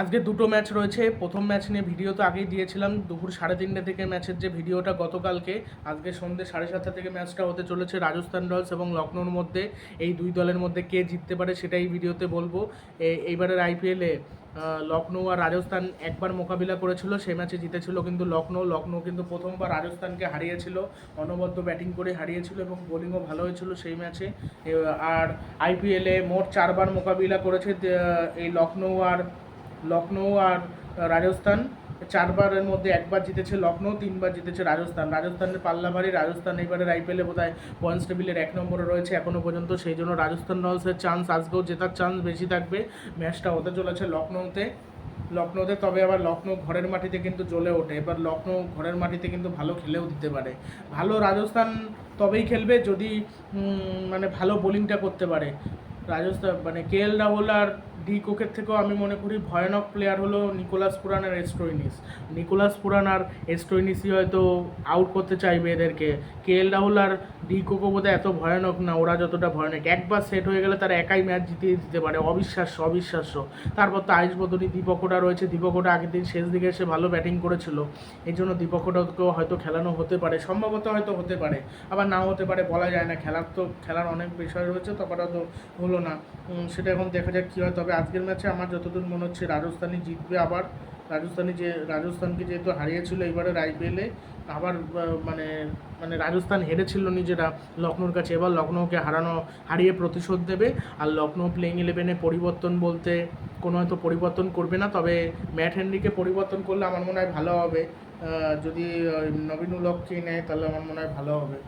আজকে দুটো ম্যাচ রয়েছে। প্রথম ম্যাচ নিয়ে ভিডিও তো আগেই দিয়েছিলাম। দুপুর সাড়ে তিনটে থেকে ম্যাচের যে ভিডিওটা গতকালকে, আজকে সন্ধ্যে সাড়ে সাতটা থেকে ম্যাচটা হতে চলেছে রাজস্থান রয়্যালস এবং লখনৌর মধ্যে। এই দুই দলের মধ্যে কে জিততে পারে সেটাই ভিডিওতে বলব। এইবারের আইপিএলে লখনৌ আর রাজস্থান একবার মোকাবিলা করেছিল সেই ম্যাচে জিতেছিল কিন্তু লখনৌ। লখনৌ কিন্তু প্রথমবার রাজস্থানকে হারিয়েছিল, অনবদ্য ব্যাটিং করে হারিয়েছিল এবং বোলিংও ভালো হয়েছিল সেই ম্যাচে। আর আইপিএলে মোট চারবার মোকাবিলা করেছে এই লখনৌ আর লখনৌ আর রাজস্থান। চারবারের মধ্যে একবার জিতেছে লখনৌ, তিনবার জিতেছে রাজস্থান। রাজস্থানের পাল্লা ভারী রাজস্থান এবারের আইপিএলে বোধ হয় পয়েন্টস টেবিলের এক নম্বরে রয়েছে এখনও পর্যন্ত। সেই জন্য রাজস্থান রয়্যালসের চান্স আজকেও জেতার চান্স বেশি থাকবে। ম্যাচটা হতে চলেছে লখনৌতে। লখনৌতে তবে আবার লখনৌ ঘরের মাটিতে কিন্তু জ্বলে ওঠে। এবার লখনৌ ঘরের মাটিতে কিন্তু ভালো খেলেও দিতে পারে। ভালো রাজস্থান তবেই খেলবে যদি মানে ভালো বোলিংটা করতে পারে। রাজস্থান মানে কে এল রাহুল আর ডি কোকের থেকেও আমি মনে করি ভয়ানক প্লেয়ার হলো নিকোলাস পুরান আর এস্টোইনিস নিকোলাস পুরান আর এস্টোইনিসই হয়তো আউট করতে চাইবে এদেরকে। কে এল রাহুল আর ডি কোকো বোধহয় এত ভয়ানক না, ওরা যতটা ভয়ানক। একবার সেট হয়ে গেলে তারা একাই ম্যাচ জিতিয়ে দিতে পারে, অবিশ্বাস্য অবিশ্বাস্য। তারপর তো আয়ুষ বদনী দীপকোটা রয়েছে। দীপকোটা আগের দিন শেষ দিকে এসে ভালো ব্যাটিং করেছিল। এই জন্য দীপকোটাকেও হয়তো খেলানো হতে পারে, সম্ভবত হয়তো হতে পারে। আবার নাও হতে পারে, বলা যায় না। খেলার তো, খেলার অনেক বিষয় রয়েছে, ততটা তো হলো না। সেটা এখন দেখা যাক কী হয়। তবে আজকের ম্যাচে আমার যতদূর মনে হচ্ছে রাজস্থানই জিতবে আবার। রাজস্থানী যে, রাজস্থানকে যেহেতু হারিয়েছিল এবারের আইপিএলে আবার মানে মানে রাজস্থান হেরেছিল নিজেরা লখনৌর কাছে। এবার লখনৌকে হারানো, হারিয়ে প্রতিশোধ দেবে। আর লখনৌ প্লেইং ইলেভেনে পরিবর্তন বলতে কোনো হয়তো পরিবর্তন করবে না। তবে ম্যাট হেনরিকে পরিবর্তন করলে আমার মনে হয় ভালো হবে। যদি নবীন উলককে নেয় তাহলে আমার মনে হয় ভালো হবে।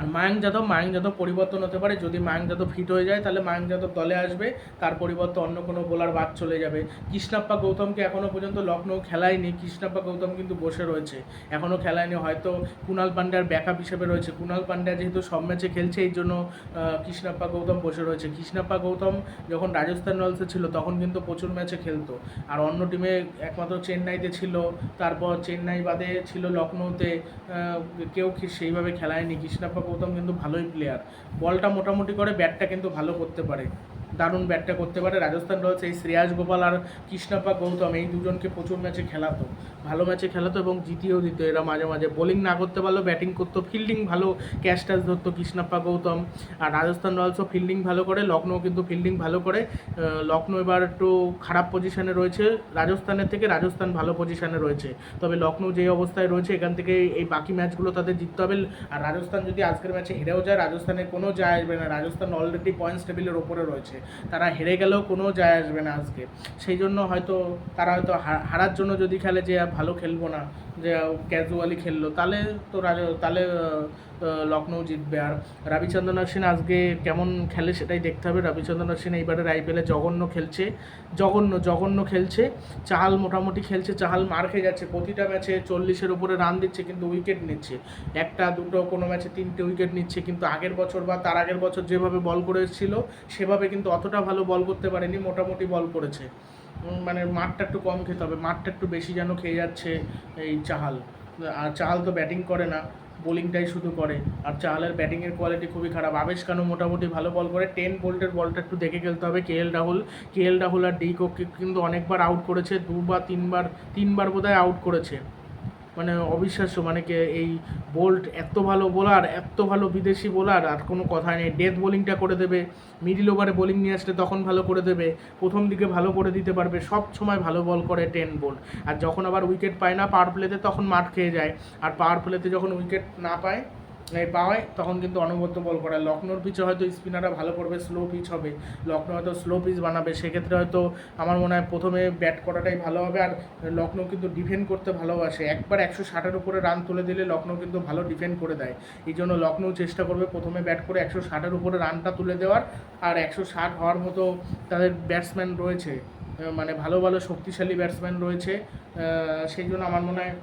আর মায়াঙ্ক যাদব মায়াঙ্ক যাদব পরিবর্তন হতে পারে। যদি মায়াঙ্ক যাদব ফিট হয়ে যায়, তাহলে মায়াঙ্ক যাদব দলে আসবে। তার পরিবর্তে অন্য কোনো বোলার বাদ চলে যাবে। কৃষ্ণাপ্পা গৌতমকে এখনও পর্যন্ত লখনৌ খেলায়নি। কৃষ্ণাপ্পা গৌতম কিন্তু বসে রয়েছে। এখনও খেলায়নি। হয়তো কুণাল পান্ডার ব্যাকআপ হিসেবে রয়েছে। কুণাল পান্ডা যেহেতু সব ম্যাচে খেলছে, এই জন্য কৃষ্ণাপ্পা গৌতম বসে রয়েছে। কৃষ্ণাপ্পা গৌতম যখন রাজস্থান রয়্যালসে ছিল, তখন কিন্তু প্রচুর ম্যাচে খেলতো। আর অন্য টিমে একমাত্র চেন্নাইতে ছিল। তারপর চেন্নাই বাদে ছিল লখনৌতে কেউ সেইভাবে খেলায়নি। কৃষ্ণাপ্পা গৌতম কিন্তু ভালোই প্লেয়ার বলটা মোটামুটি করে ব্যাটটা কিন্তু ভালো করতে পারে। দারুণ ব্যাটটা করতে পারে। রাজস্থান রয়্যালস এই শ্রেয়াস গোপাল আর কৃষ্ণাপ্পা গৌতম এই দুজনকে প্রচুর ম্যাচে খেলাতো। ভালো ম্যাচে খেলাতো এবং জিতিয়েও দিত। এরা মাঝে মাঝে বোলিং না করতে পারলেও ব্যাটিং করতো। ফিল্ডিং ভালো, ক্যাচ ট্যাচ ধরতো কৃষ্ণাপ্পা, গৌতম আর রাজস্থান রয়্যালসও ফিল্ডিং ভালো করে লখনৌ কিন্তু ফিল্ডিং ভালো করে। লখনৌ এবার একটু খারাপ পজিশনে রয়েছে। রাজস্থানের থেকে রাজস্থান ভালো পজিশনে রয়েছে। তবে লখনৌ যে অবস্থায় রয়েছে, এখান থেকে এই বাকি ম্যাচগুলো তাদের জিততে হবে। আর রাজস্থান যদি আজকের ম্যাচে হেরেও যায়, রাজস্থানের কোনো যায় আসবে না। রাজস্থান অলরেডি পয়েন্টস টেবিলের ওপরে রয়েছে। তারা হেরে গেলেও কোনো যায় আসবে না আজকে। সেই জন্য হয়তো তারা হয়তো হারার জন্য যদি খেলে যে, ভালো খেলব না, যে ক্যাজুয়ালি খেললো, তাহলে তো তাহলে লখনৌ জিতবে। আর রবিচন্দ্রন অশ্বিন আজকে কেমন খেলে সেটাই দেখতে হবে। রবিচন্দ্রন অশ্বিন এইবারের আইপিএলে জঘন্য খেলছে। জঘন্য জঘন্য খেলছে। চাহাল মোটামুটি খেলছে। চাহাল মার খেয়ে যাচ্ছে। প্রতিটা ম্যাচে চল্লিশের উপরে রান দিচ্ছে, কিন্তু উইকেট নিচ্ছে। একটা, দুটো, কোনো ম্যাচে তিনটে উইকেট নিচ্ছে। কিন্তু আগের বছর বা তার আগের বছর যেভাবে বল করে এসেছিল সেভাবে কিন্তু অতটা ভালো বল করতে পারেনি। মোটামুটি বল করেছে। মানে মাঠটা একটু কম খেতে হবে। মাঠটা একটু বেশি যেন খেয়ে যাচ্ছে এই চাহাল। আর চাহাল তো ব্যাটিং করে না। বোলিংটাই শুধু করে। আর চাহালের ব্যাটিংয়ের কোয়ালিটি খুবই খারাপ। আবেশ কানু মোটামুটি ভালো বল করে। টেন বোল্টের বলটা একটু দেখে খেলতে হবে। K L Rahul, K L Rahul আর ডি কোককে কিন্তু অনেকবার আউট করেছে। দুবার, তিনবার তিনবার বোধহয় আউট করেছে। মানে অবিশ্বাস্য মানে কে এই বোল্ট এত ভালো বোলার, এত ভালো বিদেশি বোলার, আর কোনো কথা নেই। ডেথ বোলিংটা করে দেবে, মিডিল ওভারে বোলিং নিয়ে আসলে তখন ভালো করে দেবে, প্রথম দিকে ভালো করে দিতে পারবে, সব সময় ভালো বল করে টেন বোল্ট। আর যখন আবার উইকেট পায় না পাওয়ার প্লেতে, তখন মাঠ খেয়ে যায়। আর পাওয়ার প্লেতে যখন উইকেট না পায় পাওয়ায়, তখন কিন্তু অনবদ্য বল করে। লখনৌর পিচে হয়তো স্পিনাররা ভালো করবে স্লো পিচ হবে। লখনৌ হয়তো স্লো পিচ বানাবে। সেক্ষেত্রে হয়তো আমার মনে হয় প্রথমে ব্যাট করাটাই ভালো হবে। আর লখনৌ কিন্তু ডিফেন্ড করতে ভালোবাসে। একবার একশো ষাটের উপরে রান তুলে দিলে লখনৌ কিন্তু ভালো ডিফেন্ড করে দেয়। এই জন্য লখনৌ চেষ্টা করবে প্রথমে ব্যাট করে একশো ষাটের উপরে রানটা তুলে দেওয়ার। আর একশো ষাট হওয়ার মতো তাদের ব্যাটসম্যান রয়েছে। মানে ভালো ভালো শক্তিশালী ব্যাটসম্যান রয়েছে। সেই জন্য আমার মনে হয়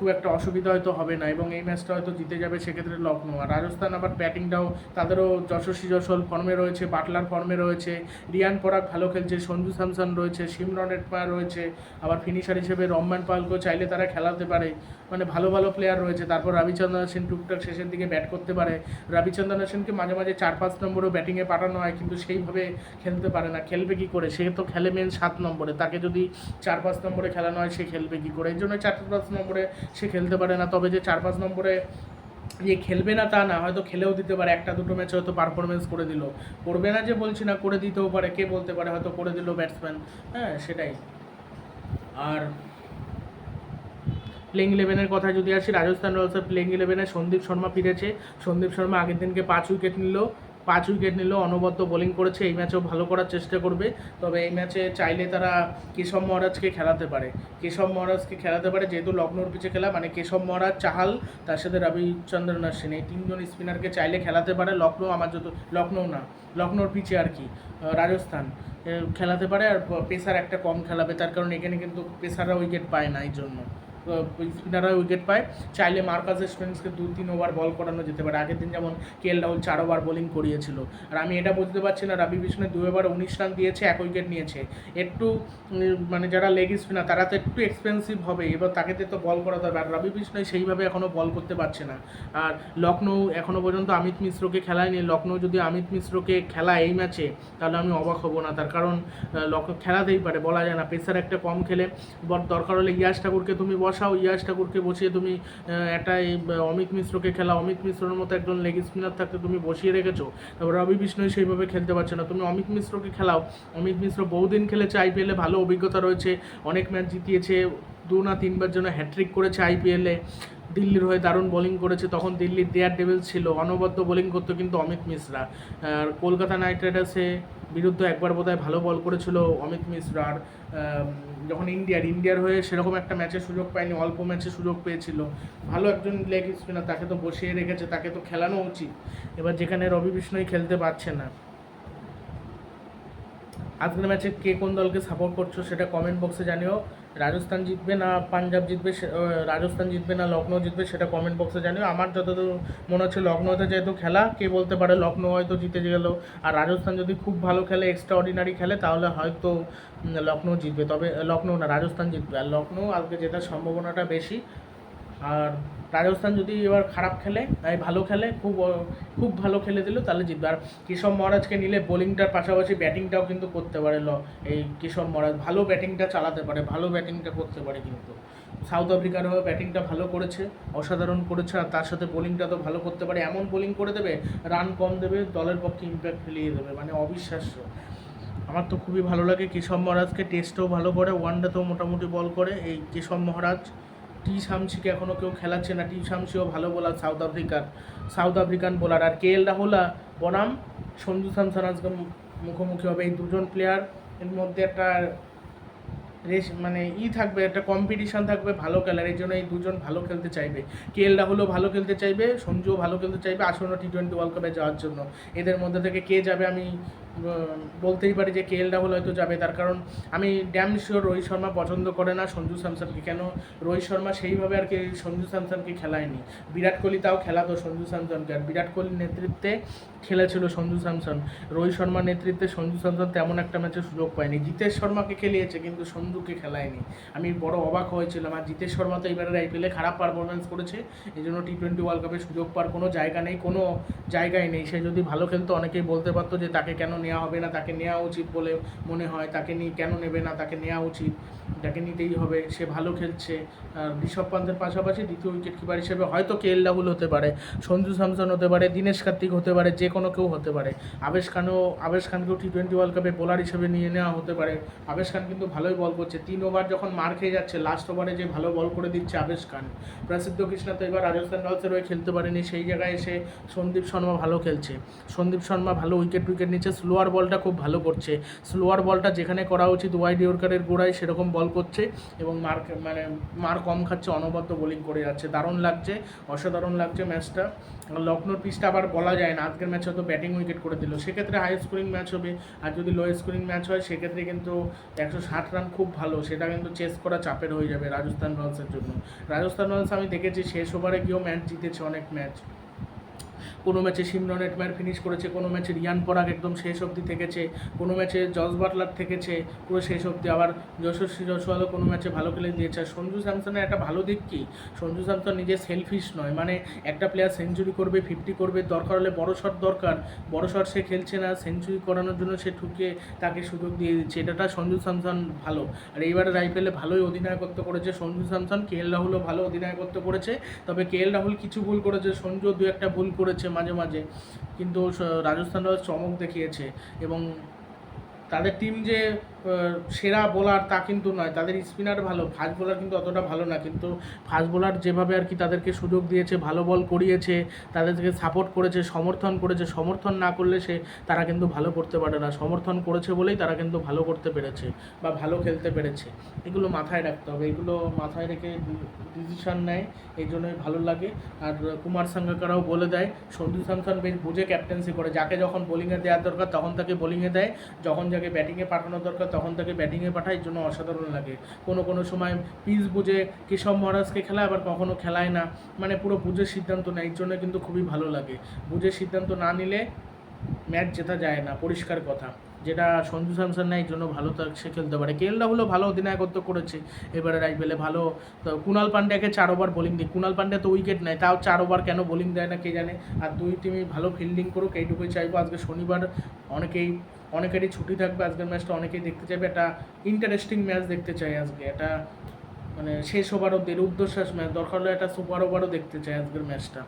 খুব একটা অসুবিধা হয়তো হবে না এবং এই ম্যাচটা হয়তো জিতে যাবে সেক্ষেত্রে লখনৌ আর রাজস্থান আবার ব্যাটিংটাও তাদেরও যশস্বী যশোল ফর্মে রয়েছে, বাটলার ফর্মে রয়েছে, রিয়ান পরাগ ভালো খেলছে, সঞ্জু স্যামসন রয়েছে সিমরন এটপা রয়েছে, আবার ফিনিশার হিসেবে রহমান পালকেও চাইলে তারা খেলাতে পারে। মানে ভালো ভালো প্লেয়ার রয়েছে। তারপর রবিচন্দ্রন সেন টুকটাক শেষের দিকে ব্যাট করতে পারে। রবিচন্দ্রন সেনকে মাঝে মাঝে চার পাঁচ নম্বরেও ব্যাটিংয়ে পাঠানো হয় কিন্তু সেইভাবে খেলতে পারে না। খেলবে কি করে? সে তো খেলে মেন সাত নম্বরে। তাকে যদি চার পাঁচ নম্বরে খেলানো হয় সে খেলবে কি করে? এই জন্য চার পাঁচ নম্বরে সে খেলতে পারে না, তবে যে চার পাঁচ নম্বরে যে খেলবে না তা না, হয়তো খেলেও দিতে পারে। একটা দুটো ম্যাচে হয়তো পারফরমেন্স করে দিল। করবে না যে বলছি না, করে দিতেও পারে। কে বলতে পারে, হয়তো করে দিল ব্যাটসম্যান হ্যাঁ সেটাই। আর প্লেইং ইলেভেনের কথা যদি আসি, রাজস্থান রয়্যালসের প্লেইং ইলেভেনে সন্দীপ শর্মা ফিরেছে। সন্দীপ শর্মা আগের দিনকে পাঁচ উইকেট নিল। পাঁচ উইকেট নিল অনবদ্য বোলিং করেছে, এই ম্যাচেও ভালো করার চেষ্টা করবে। তবে এই ম্যাচে চাইলে তারা কেশব মহারাজকে খেলাতে পারে। কেশব মহারাজকে খেলাতে পারে, যেহেতু লখনৌর পিছে খেলা মানে কেশব মহারাজ, চাহাল, তার সাথে রবিচন্দ্রন অশ্বিন এই তিনজন স্পিনারকে চাইলে খেলাতে পারে। লখনৌ আমার যত লখনৌ না লখনৌর পিছে আর কি রাজস্থান খেলাতে পারে আর পেসার একটা কম খেলাবে, তার কারণ এখানে কিন্তু পেসাররা উইকেট পায় না এই জন্য স্পিনাররা উইকেট পায়। চাইলে মার্কাস স্পেন্সকে দু তিন ওভার বল করানো যেতে পারে। আগের দিন যেমন কে এল রাহুল চার ওভার বোলিং করিয়েছিল। আর আমি এটা বুঝতে পারছি না, রবি বিষ্ণু দুই ওভার উনিশ রান দিয়েছে, এক উইকেট নিয়েছে। একটু মানে যারা লেগ স্পিনার তারা তো একটু এক্সপেন্সিভ হবে। এবার তাকে তো বল করাতে হবে। আর রবি বিষ্ণু সেইভাবে এখনও বল করতে পারছে না। আর লখনৌ এখনও পর্যন্ত অমিত মিশ্রকে খেলায়নি। লখনৌ যদি অমিত মিশ্রকে খেলা এই ম্যাচে, তাহলে আমি অবাক হব না। তার কারণ লখনৌ খেলাতেই পারে, বলা যায় না। প্রেসার একটা কম খেলে। দরকার হলে ইয়াস ঠাকুরকে তুমি বসাও ইয়াশ ঠাকুরকে বসিয়ে তুমি একটা অমিত মিশ্রকে খেলা। অমিত মিশ্রর মতো একজন লেগ স্পিনার থাকতে তুমি বসিয়ে রেখেছো। তারপর রবি বিষ্ণু সেইভাবে খেলতে পারছে না। তুমি অমিত মিশ্রকে খেলাও। অমিত মিশ্র বহুদিন খেলেছে আইপিএলে ভালো অভিজ্ঞতা রয়েছে। অনেক ম্যাচ জিতিয়েছে, দু না তিনবার জন্য হ্যাট্রিক করেছে আইপিএলে দিল্লির হয়ে দারুণ বোলিং করেছে, তখন দিল্লির দেয়ার ডেভিল ছিল, অনবদ্য বোলিং করতো কিন্তু অমিত মিশ্রা। আর কলকাতা নাইট রাইডার্সে বিরুদ্ধে একবার বোধহয় ভালো বল করেছিল অমিত মিশ্রা। আর যখন ইন্ডিয়ার ইন্ডিয়ার হয়ে সেরকম একটা ম্যাচে সুযোগ পায়নি, অল্প ম্যাচে সুযোগ পেয়েছিল। ভালো একজন লেগ স্পিনার তাকে তো বসিয়ে রেখেছে, তাকে তো খেলানো উচিত। এবার যেখানে রবি বিষ্ণুই খেলতে পারছে না আজকের ম্যাচে কে কোন দলকে সাপোর্ট করছ সেটা কমেন্ট বক্সে জানিও। রাজস্থান জিতবে না পাঞ্জাব জিতবে রাজস্থান জিতবে না লখনৌ জিতবে সেটা কমেন্ট বক্সে জানিও। আমার যতদূর মনে হচ্ছে লখনৌতে যেহেতু খেলা, কে বলতে পারে লখনৌ হয়তো জিতে গেল। আর রাজস্থান যদি খুব ভালো খেলে এক্সট্রা অর্ডিনারি খেলে, তাহলে হয়তো লখনৌ জিতবে। তবে লখনৌ না, রাজস্থান জিতবে। আর লখনৌ আজকে জেতার সম্ভাবনাটা বেশি। আর রাজস্থান যদি এবার খারাপ খেলে, তাই ভালো খেলে, খুব খুব ভালো খেলে দিল, তাহলে জিতবে। আর কেশব মহারাজকে নিলে বোলিংটার পাশাপাশি ব্যাটিংটাও কিন্তু করতে পারে ল, এই কেশব মহারাজ। ভালো ব্যাটিংটা চালাতে পারে, ভালো ব্যাটিংটা করতে পারে কিন্তু। সাউথ আফ্রিকার হয়ে ব্যাটিংটা ভালো করেছে, অসাধারণ করেছে, আর তার সাথে বোলিংটা তো ভালো করতে পারে। এমন বোলিং করে দেবে, রান কম দেবে, দলের পক্ষে ইম্প্যাক্ট ফেলিয়ে দেবে মানে অবিশ্বাস্য। আমার তো খুবই ভালো লাগে, কেশব মহারাজকে টেস্টেও ভালো করে ওয়ানডেতেও মোটামুটি বল করে, এই কেশব মহারাজ। টি শামসিকে এখনও কেউ খেলাচ্ছে না। টি শামসিও ভালো বোলার সাউথ আফ্রিকার সাউথ আফ্রিকান বোলার আর কে এল রাহুলা বনাম। সঞ্জু স্যামসন আজকে মুখোমুখি হবে। এই দুজন প্লেয়ার এর মধ্যে একটা রেস মানে ই থাকবে, একটা কম্পিটিশন থাকবে ভালো খেলার এই জন্য এই দুজন ভালো খেলতে চাইবে। কে এল রাহুলও ভালো খেলতে চাইবে, সঞ্জুও ভালো খেলতে চাইবে, আসন্ন টি টোয়েন্টি ওয়ার্ল্ড কাপে যাওয়ার জন্য। এদের মধ্যে থেকে কে যাবে আমি বলতেই পারি যে কে এল রাহুল হয়তো যাবে। তার কারণ আমি ড্যাম শিওর রোহিত শর্মা পছন্দ করে না সঞ্জু স্যামসনকে। কেন? রোহিত শর্মা সেইভাবে আর কি সঞ্জু স্যামসনকে খেলায়নি। বিরাট কোহলি তাও খেলাতো সঞ্জু স্যামসনকে। আর বিরাট কোহলির নেতৃত্বে খেলেছিল সঞ্জু স্যামসন। রোহিত শর্মার নেতৃত্বে সঞ্জু স্যামসন তেমন একটা ম্যাচে সুযোগ পায়নি। জিতেশ শর্মাকে খেলিয়েছে, কিন্তু সঞ্জুকে খেলায়নি। আমি বড় অবাক হয়েছিলাম। আর জিতেশ শর্মা তো এবারের আইপিএলে খারাপ পারফরমেন্স করেছে। এই জন্য টি টোয়েন্টি ওয়ার্ল্ড কাপে সুযোগ পাওয়ার কোনো জায়গা নেই, কোনো জায়গায় নেই। সে যদি ভালো খেলতো, অনেকেই বলতে পারতো যে তাকে কেন নেওয়া হবে না, তাকে নেওয়া উচিত বলে মনে হয়। তাকে নিয়ে কেন নেবে না, তাকে নেওয়া উচিত। তাকে নিতেই হবে। সে ভালো খেলছে। আর ঋষভ পান্তের পাশাপাশি দ্বিতীয় উইকেট কিপার হিসেবে হয়তো কে এল রাহুল হতে পারে, সঞ্জু স্যামসন হতে পারে, দীনেশ কার্তিক হতে পারে, যে কোনো কেউ হতে পারে। আবেশ খানও, আবেশ খানকেও টি টোয়েন্টি ওয়ার্ল্ড কাপে বোলার হিসেবে নিয়ে নেওয়া হতে পারে। আবেশ খান কিন্তু ভালোই বল করছে। তিন ওভার যখন মার খেয়ে যাচ্ছে লাস্ট ওভারে যে ভালো বল করে দিচ্ছে আবেশ খান। প্রসিদ্ধ কৃষ্ণা তো এবার রাজস্থান রয়্যালসের হয়ে খেলতে পারেনি, সেই জায়গায় এসে সন্দীপ শর্মা ভালো খেলছে। সন্দীপ শর্মা ভালো উইকেট উইকেট নিচ্ছে স্লোয়ার বলটা খুব ভালো করছে। স্লোয়ার বলটা যেখানে করা উচিত ওয়াইড ইয়র্কারের গোড়ায় সেরকম বল করছে এবং মার মানে মার কম খাচ্ছে, অনবদ্য বোলিং করে যাচ্ছে। দারুণ লাগছে, অসাধারণ লাগছে ম্যাচটা লখনৌর পিচটা আবার বলা যায় না, আজকের ম্যাচে তো ব্যাটিং উইকেট করে দিল। সেক্ষেত্রে হাই স্কোরিং ম্যাচ হবে, আর যদি লো স্কোরিং ম্যাচ হয়, সেক্ষেত্রে কিন্তু একশো ষাট রান খুব ভালো, সেটা কিন্তু চেস করা চাপের হয়ে যাবে রাজস্থান রয়্যালসের জন্য। রাজস্থান রয়্যালস আমি দেখেছি শেষ ওভারে গিয়েও ম্যাচ জিতেছে অনেক ম্যাচ কোনো ম্যাচে সিমরন এটমায়ার ফিনিশ করেছে, কোনো ম্যাচে রিয়ান পরাগ একদম শেষ অবধি থেকেছে, কোনো ম্যাচে জস বাটলার থেকেছে, পুরো শেষ অবধি। আবার যশস্বী জসওয়ালও কোনো ম্যাচে ভালো খেলে দিয়েছে। সঞ্জু স্যামসনের একটা ভালো দিক কি? সঞ্জু স্যামসন নিজে সেলফিশ নয় মানে একটা প্লেয়ার সেঞ্চুরি করবে ফিফটি করবে, দরকার হলে বড় শট দরকার। বড় শট সে খেলছে না সেঞ্চুরি করানোর জন্য সে ঠুকে তাকে সুযোগ দিয়ে দিচ্ছে। এটাটা সঞ্জু স্যামসন ভালো। আর এইবারে আইপিএলে ভালোই অধিনায়কত্ব করেছে। সঞ্জু স্যামসন, কে এল রাহুলও ভালো অধিনায়কত্ব করেছে। তবে কে এল রাহুল কিছু ভুল করেছে সঞ্জু দু একটা ভুল করেছে মাঝে মাঝে। কিন্তু রাজস্থান রয়্যালস চমক দেখিয়েছে এবং তাদের টিম যে সেরা বোলার তা কিন্তু নয়, তাদের স্পিনার ভালো ফাস্ট বোলার কিন্তু অতটা ভালো না, কিন্তু ফাস্ট বোলার যেভাবে আর কি তাদেরকে সুযোগ দিয়েছে, ভালো বল করিয়েছে, তাদেরকে সাপোর্ট করেছে, সমর্থন করেছে, সমর্থন না করলে সে, তারা কিন্তু ভালো করতে পারে না, সমর্থন করেছে বলেই তারা কিন্তু ভালো করতে পেরেছে বা ভালো খেলতে পেরেছে। এগুলো মাথায় রাখতে হবে, এগুলো মাথায় রেখে ডিসিশন নেয়, এই জন্যই ভালো লাগে। আর কুমার সাঙ্গাকারাও বলে দেয় সঞ্জু স্যামসন বেশ বুঝে ক্যাপ্টেন্সি করে, যাকে যখন বোলিংয়ে দেওয়ার দরকার তখন তাকে বোলিংয়ে দেয়, যখন যাকে ব্যাটিংয়ে পাঠানো দরকার তখন তাকে ব্যাটিংয়ে পাঠায় জন্য অসাধারণ লাগে। কোনো কোনো সময় পিচ বুঝে কেশব মহারাজকে খেলায়, আবার কখনো খেলায় না। মানে পুরো বুঝে সিদ্ধান্ত নেয় এর জন্য কিন্তু খুবই ভালো লাগে। বুঝে সিদ্ধান্ত না নিলে ম্যাচ জেতা যায় না, পরিষ্কার কথা। যেটা সঞ্জু স্যামসন এর জন্য ভালো সে খেলতে পারে। কেএল রাহুলও ভালো অধিনায়কত্ব করেছে। এবারে আইপিএলে ভালো। তো কুণাল পান্ডেকে চার ওভার বোলিং দিই কুণাল পান্ডে তো উইকেট নেয়, তাও চার ওভার কেন বোলিং দেয় না কে জানে? আর দুই টিমই ভালো ফিল্ডিং করুক, এইটুকুই চাইব আজকে শনিবার। অনেকেই, অনেকেরই ছুটি থাকবে আজকের ম্যাচটা, অনেকেই দেখতে চাইবে। একটা ইন্টারেস্টিং ম্যাচ দেখতে চাই আজকে। একটা মানে শেষ ওভার অব্দি রুদ্ধশ্বাস ম্যাচ, দরকার হলে একটা সুপার ওভারও দেখতে চাই আজকের ম্যাচটা।